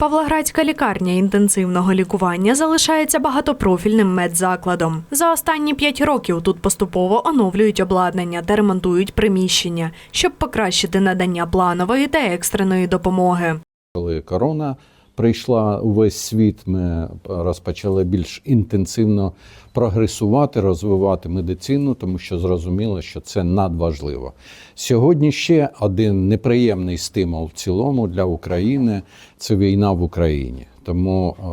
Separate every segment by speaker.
Speaker 1: Павлоградська лікарня інтенсивного лікування залишається багатопрофільним медзакладом. За останні п'ять років тут поступово оновлюють обладнання та ремонтують приміщення, щоб покращити надання планової та екстреної допомоги.
Speaker 2: Коли корона прийшла у весь світ, ми розпочали більш інтенсивно прогресувати, розвивати медицину, тому що зрозуміло, що це надважливо. Сьогодні ще один неприємний стимул в цілому для України це війна в Україні. Тому е,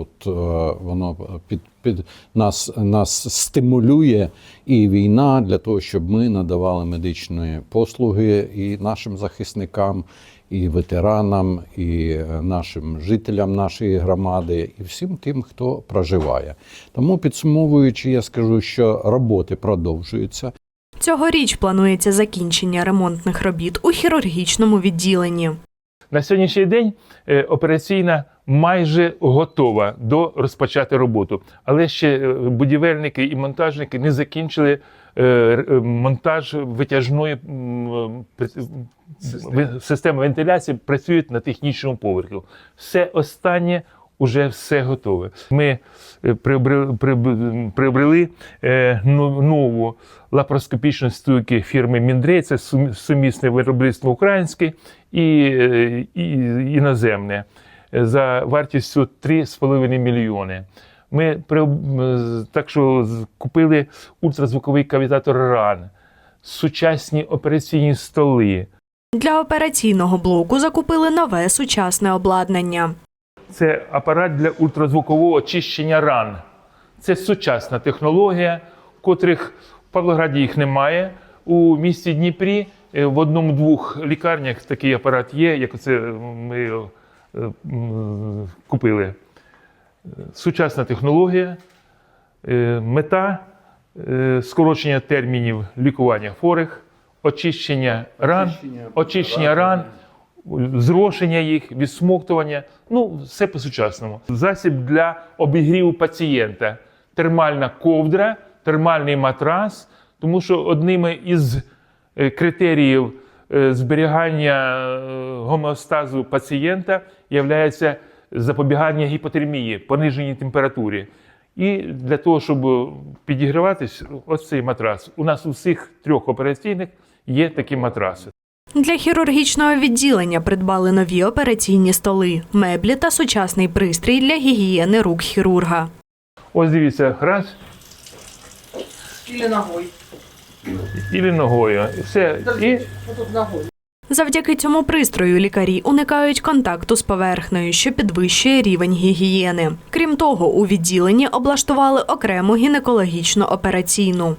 Speaker 2: от е, воно під, під нас, нас стимулює і війна для того, щоб ми надавали медичні послуги і нашим захисникам, і ветеранам, і е, нашим жителям нашої громади, і всім тим, хто проживає. Тому підсумовуючи, я скажу, що роботи продовжуються.
Speaker 1: Цьогоріч планується закінчення ремонтних робіт у хірургічному відділенні.
Speaker 3: На сьогоднішній день е, операційна майже готова до розпочати роботу, але ще е, будівельники і монтажники не закінчили монтаж витяжної е, системи вентиляції. Працюють на технічному поверху. Все останнє. Уже все готове. Ми е, приобрели, е, ну- нову лапароскопічну стойки фірми Міндрей. Це сумісне виробництво українське і, е, іноземне е, за вартістю 3,5 мільйони. Ми так що купили ультразвуковий кавітатор РАН, сучасні операційні столи.
Speaker 1: Для операційного блоку закупили нове сучасне обладнання.
Speaker 3: Це апарат для ультразвукового очищення ран. Це сучасна технологія, котрих в Павлограді їх немає. У місті Дніпрі е, в одному-двох лікарнях такий апарат є, як це ми е, купили. Сучасна технологія, е, мета е, скорочення термінів лікування хворих, очищення ран, очищення ран, зрошення їх, відсмоктування. Ну, все по-сучасному. Засіб для обігріву пацієнта, термальна ковдра, термальний матрас, тому що одними із е, критеріїв зберігання гомеостазу пацієнта є запобігання гіпотермії, пониженій температурі. І для того, щоб підігріватись, ось цей матрас. У нас у всіх трьох операційних є такі матраси.
Speaker 1: Для хірургічного відділення придбали нові операційні столи, меблі та сучасний пристрій для гігієни рук хірурга.
Speaker 3: Ось дивіться, раз
Speaker 4: Или ногой.
Speaker 3: і ногою. Все. І
Speaker 4: тут ногой.
Speaker 1: Завдяки цьому пристрою лікарі уникають контакту з поверхнею, що підвищує рівень гігієни. Крім того, у відділенні облаштували окрему гінекологічну операційну.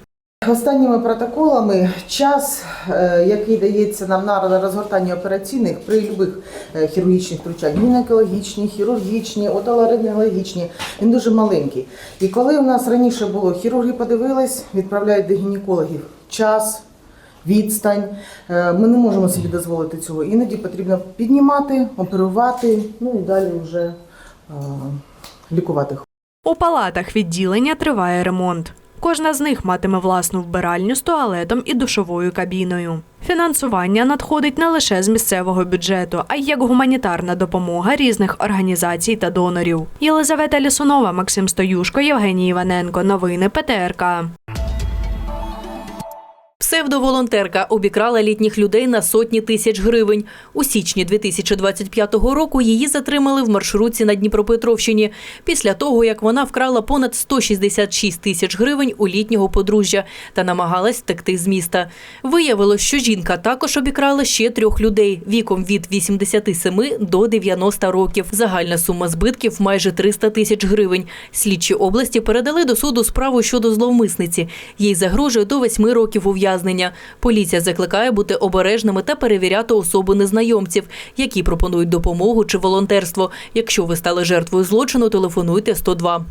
Speaker 4: Останніми протоколами час, е, який дається нам на розгортання операційних при будь-яких е, хірургічних втручань, гінекологічні, хірургічні, отоларингологічні, він дуже маленький. І коли у нас раніше було, хірурги подивились, відправляють до гінекологів час, відстань. е, Ми не можемо собі дозволити цього. Іноді потрібно піднімати, оперувати, ну і далі вже е, лікувати.
Speaker 1: У палатах відділення триває ремонт. Кожна з них матиме власну вбиральню з туалетом і душовою кабіною. Фінансування надходить не лише з місцевого бюджету, а й як гуманітарна допомога різних організацій та донорів. Єлизавета Лісунова, Максим Стоюшко, Євгеній Іваненко. Новини ПТРК.
Speaker 5: Псевдоволонтерка обікрала літніх людей на сотні тисяч гривень. У січні 2025 року її затримали в маршрутці на Дніпропетровщині після того, як вона вкрала понад 166 тисяч гривень у літнього подружжя та намагалась втекти з міста. Виявилось, що жінка також обікрала ще трьох людей віком від 87 до 90 років. Загальна сума збитків майже 300 тисяч гривень. Слідчі області передали до суду справу щодо зловмисниці. Їй загрожує до 8 років ув'язнення. Поліція закликає бути обережними та перевіряти особи незнайомців, які пропонують допомогу чи волонтерство. Якщо ви стали жертвою злочину, телефонуйте 102.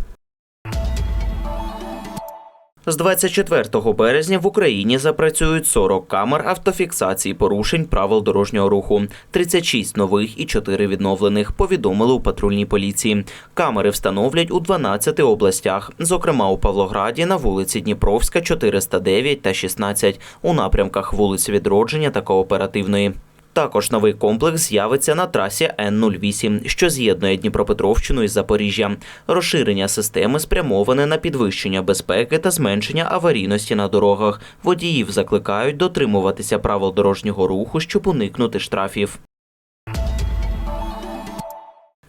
Speaker 6: З 24 березня в Україні запрацюють 40 камер автофіксації порушень правил дорожнього руху, 36 нових і 4 відновлених, повідомили у патрульній поліції. Камери встановлять у 12 областях, зокрема у Павлограді на вулиці Дніпровська, 409 та 16, у напрямках вулиць Відродження та Кооперативної. Також новий комплекс з'явиться на трасі Н-08, що з'єднує Дніпропетровщину із Запоріжжя. Розширення системи спрямоване на підвищення безпеки та зменшення аварійності на дорогах. Водіїв закликають дотримуватися правил дорожнього руху, щоб уникнути штрафів.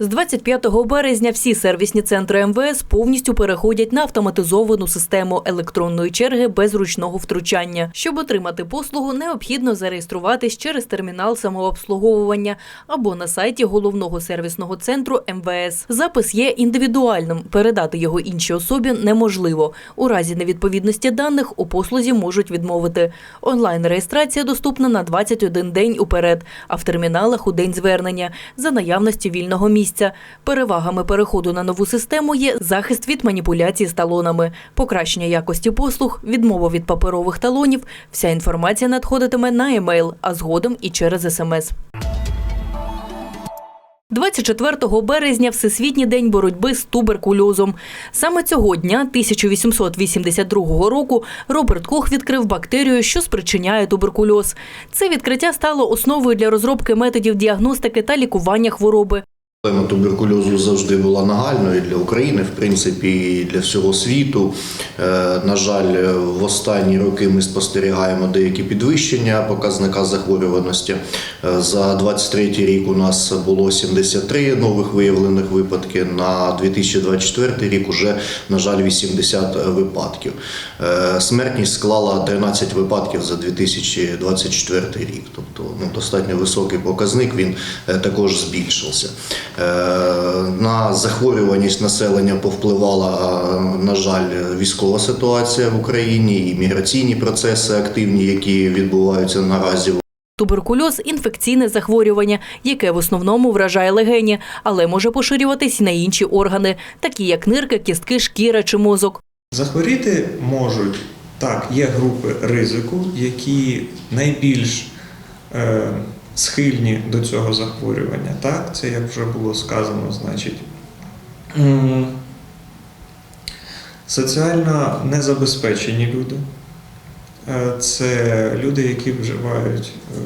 Speaker 5: З 25 березня всі сервісні центри МВС повністю переходять на автоматизовану систему електронної черги без ручного втручання. Щоб отримати послугу, необхідно зареєструватись через термінал самообслуговування або на сайті головного сервісного центру МВС. Запис є індивідуальним. Передати його іншій особі неможливо. У разі невідповідності даних у послузі можуть відмовити. Онлайн-реєстрація доступна на 21 день уперед, а в терміналах у день звернення за наявності вільного місця. Перевагами переходу на нову систему є захист від маніпуляцій з талонами, покращення якості послуг, відмова від паперових талонів. Вся інформація надходитиме на емейл, а згодом і через смс. 24 березня Всесвітній день боротьби з туберкульозом. Саме цього дня 1882 року Роберт Кох відкрив бактерію, що спричиняє туберкульоз. Це відкриття стало основою для розробки методів діагностики та лікування хвороби.
Speaker 7: Проблема туберкульозу завжди була нагальною для України, в принципі, і для всього світу. Е, На жаль, в останні роки ми спостерігаємо деякі підвищення показника захворюваності. Е, За 23 рік у нас було 73 нових виявлених випадки. На 2024 рік уже, на жаль, 80 випадків. Е, Смертність склала 13 випадків за 2024 рік. Тобто ну, достатньо високий показник, він також збільшився. Е, На захворюваність населення повпливала, е, на жаль, військова ситуація в Україні і міграційні процеси активні, які відбуваються наразі.
Speaker 5: Туберкульоз інфекційне захворювання, яке в основному вражає легені, але може поширюватись і на інші органи, такі як нирки, кістки, шкіра чи мозок.
Speaker 8: Захворіти можуть так, є групи ризику, які найбільш е, схильні до цього захворювання. Так, це як вже було сказано, значить. Соціально незабезпечені люди. Е, Це люди, які вживають е,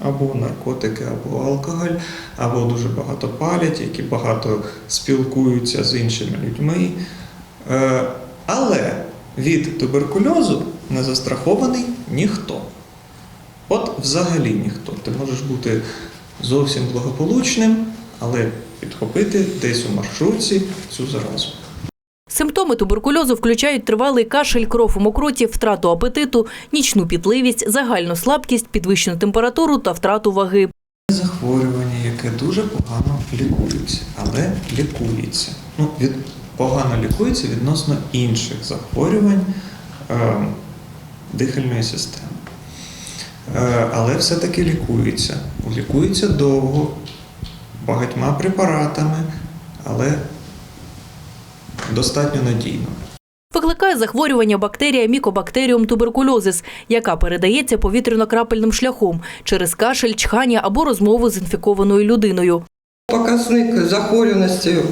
Speaker 8: або наркотики, або алкоголь, або дуже багато палять, які багато спілкуються з іншими людьми. Е, Але від туберкульозу не застрахований ніхто. От взагалі ніхто. Ти можеш бути зовсім благополучним, але підхопити десь у маршрутці цю заразу.
Speaker 5: Симптоми туберкульозу включають тривалий кашель, кров у мокроті, втрату апетиту, нічну пітливість, загальну слабкість, підвищену температуру та втрату ваги.
Speaker 8: Захворювання, яке дуже погано лікується, але лікується. Ну, від, погано лікується відносно інших захворювань е, дихальної системи. Е, але все-таки лікується. Лікується довго, багатьма препаратами, але достатньо надійно.
Speaker 5: Викликає захворювання бактерія мікобактеріум туберкульозис, яка передається повітряно-крапельним шляхом через кашель, чхання або розмову з інфікованою людиною.
Speaker 9: Показник захворюваності е,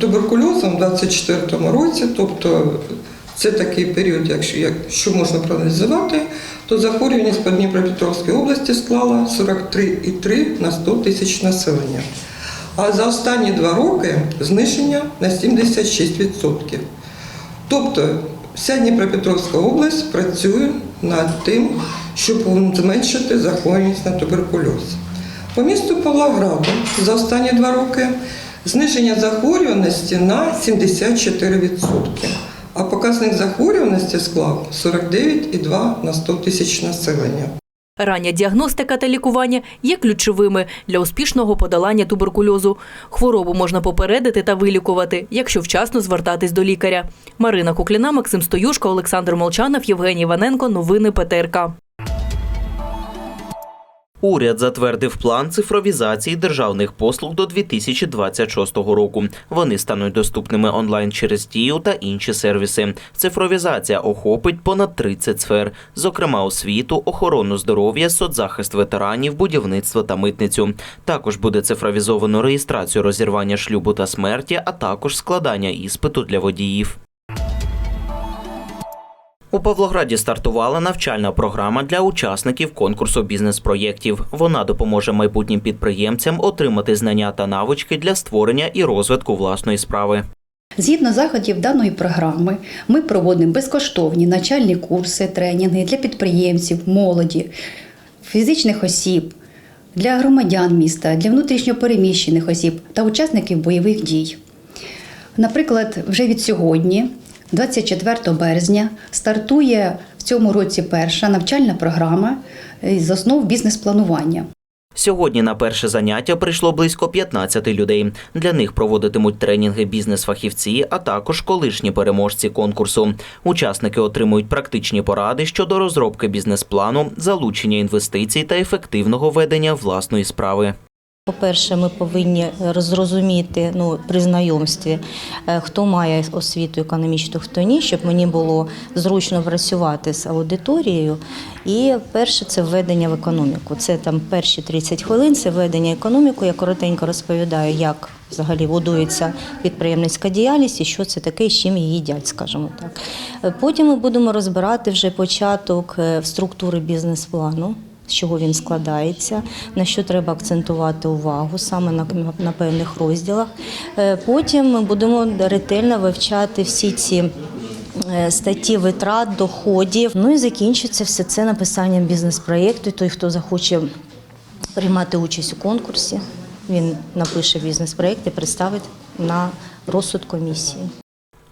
Speaker 9: туберкульозом у 2024 році, тобто це такий період, якщо, якщо можна проаналізувати, то захворюваність по Дніпропетровській області склала 43,3 на 100 тисяч населення. А за останні два роки зниження на 76%. Тобто вся Дніпропетровська область працює над тим, щоб зменшити захворюваність на туберкульоз. По місту Павлограду за останні два роки зниження захворюваності на 74%, а показник захворюваності склав 49,2 на 100 тисяч населення.
Speaker 5: Рання діагностика та лікування є ключовими для успішного подолання туберкульозу. Хворобу можна попередити та вилікувати, якщо вчасно звертатись до лікаря. Марина Кукліна, Максим Стоюшко, Олександр Молчанов, Євгеній Іваненко. Новини ПТРК.
Speaker 6: Уряд затвердив план цифровізації державних послуг до 2026 року. Вони стануть доступними онлайн через дію та інші сервіси. Цифровізація охопить понад 30 сфер, зокрема освіту, охорону здоров'я, соцзахист ветеранів, будівництво та митницю. Також буде цифровізовано реєстрацію розірвання шлюбу та смерті, а також складання іспиту для водіїв. У Павлограді стартувала навчальна програма для учасників конкурсу бізнес-проєктів. Вона допоможе майбутнім підприємцям отримати знання та навички для створення і розвитку власної справи.
Speaker 10: Згідно заходів даної програми, ми проводимо безкоштовні навчальні курси, тренінги для підприємців, молоді, фізичних осіб, для громадян міста, для внутрішньопереміщених осіб та учасників бойових дій. Наприклад, вже від сьогодні, 24 березня, стартує в цьому році перша навчальна програма з основ бізнес-планування.
Speaker 6: Сьогодні на перше заняття прийшло близько 15 людей. Для них проводитимуть тренінги бізнес-фахівці, а також колишні переможці конкурсу. Учасники отримують практичні поради щодо розробки бізнес-плану, залучення інвестицій та ефективного ведення власної справи.
Speaker 11: По-перше, ми повинні зрозуміти ну, при знайомстві, е, хто має освіту економічну, хто ні, щоб мені було зручно працювати з аудиторією. І перше це введення в економіку. Це там перші 30 хвилин, це введення в економіку. Я коротенько розповідаю, як взагалі будується підприємницька діяльність і що це таке, з чим її їдять, скажімо так. Е, Потім ми будемо розбирати вже початок е, структури бізнес-плану з чого він складається, на що треба акцентувати увагу саме на, на певних розділах. Е, Потім ми будемо ретельно вивчати всі ці. е, Статті витрат, доходів. Ну і закінчиться все це написанням бізнес-проєкту. Той, хто захоче приймати участь у конкурсі, він напише бізнес-проєкт і представить на розсуд комісії.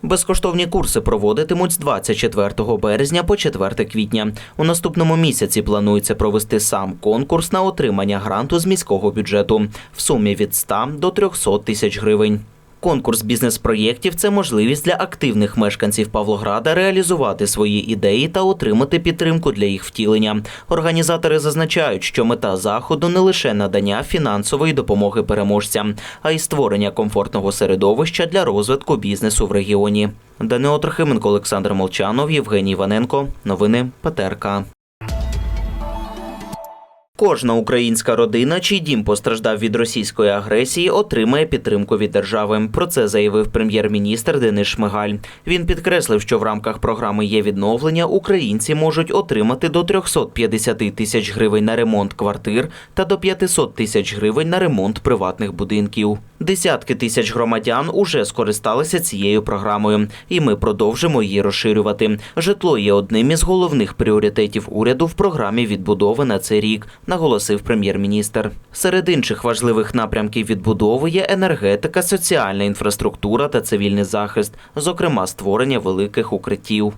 Speaker 6: Безкоштовні курси проводитимуть з 24 березня по 4 квітня. У наступному місяці планується провести сам конкурс на отримання гранту з міського бюджету в сумі від 100 до 300 тисяч гривень. Конкурс бізнес-проєктів це можливість для активних мешканців Павлограда реалізувати свої ідеї та отримати підтримку для їх втілення. Організатори зазначають, що мета заходу не лише надання фінансової допомоги переможцям, а й створення комфортного середовища для розвитку бізнесу в регіоні. Данило Трохименко, Олександр Молчанов, Євгеній Іваненко. Новини ПТРК. Кожна українська родина, чий дім постраждав від російської агресії, отримає підтримку від держави. Про це заявив прем'єр-міністр Денис Шмигаль. Він підкреслив, що в рамках програми є відновлення українці можуть отримати до 350 тисяч гривень на ремонт квартир та до 500 тисяч гривень на ремонт приватних будинків. Десятки тисяч громадян уже скористалися цією програмою, і ми продовжимо її розширювати. Житло є одним із головних пріоритетів уряду в програмі відбудови на цей рік, наголосив прем'єр-міністр. Серед інших важливих напрямків відбудови є енергетика, соціальна інфраструктура та цивільний захист, зокрема створення великих укриттів.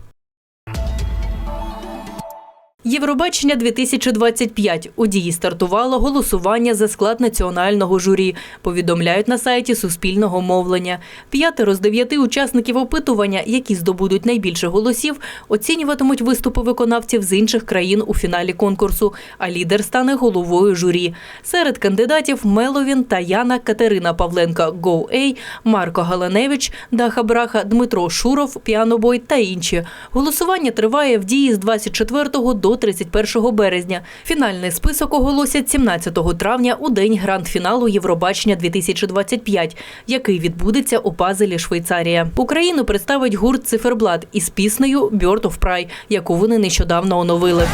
Speaker 5: Євробачення 2025. У дії стартувало голосування за склад національного журі. Повідомляють на сайті Суспільного мовлення. П'ятеро з дев'яти учасників опитування, які здобудуть найбільше голосів, оцінюватимуть виступи виконавців з інших країн у фіналі конкурсу. А лідер стане головою журі. Серед кандидатів Меловін та Яна Катерина Павленка Go-A, Марко Галаневич, Даха Браха, Дмитро Шуров, Піанобой та інші. Голосування триває в дії з 24 до 31 березня. Фінальний список оголосять 17 травня у день гранд-фіналу Євробачення 2025, який відбудеться у Пазелі Швейцарія. Україну представить гурт Циферблат із піснею «Bird of Pride», яку вони нещодавно оновили.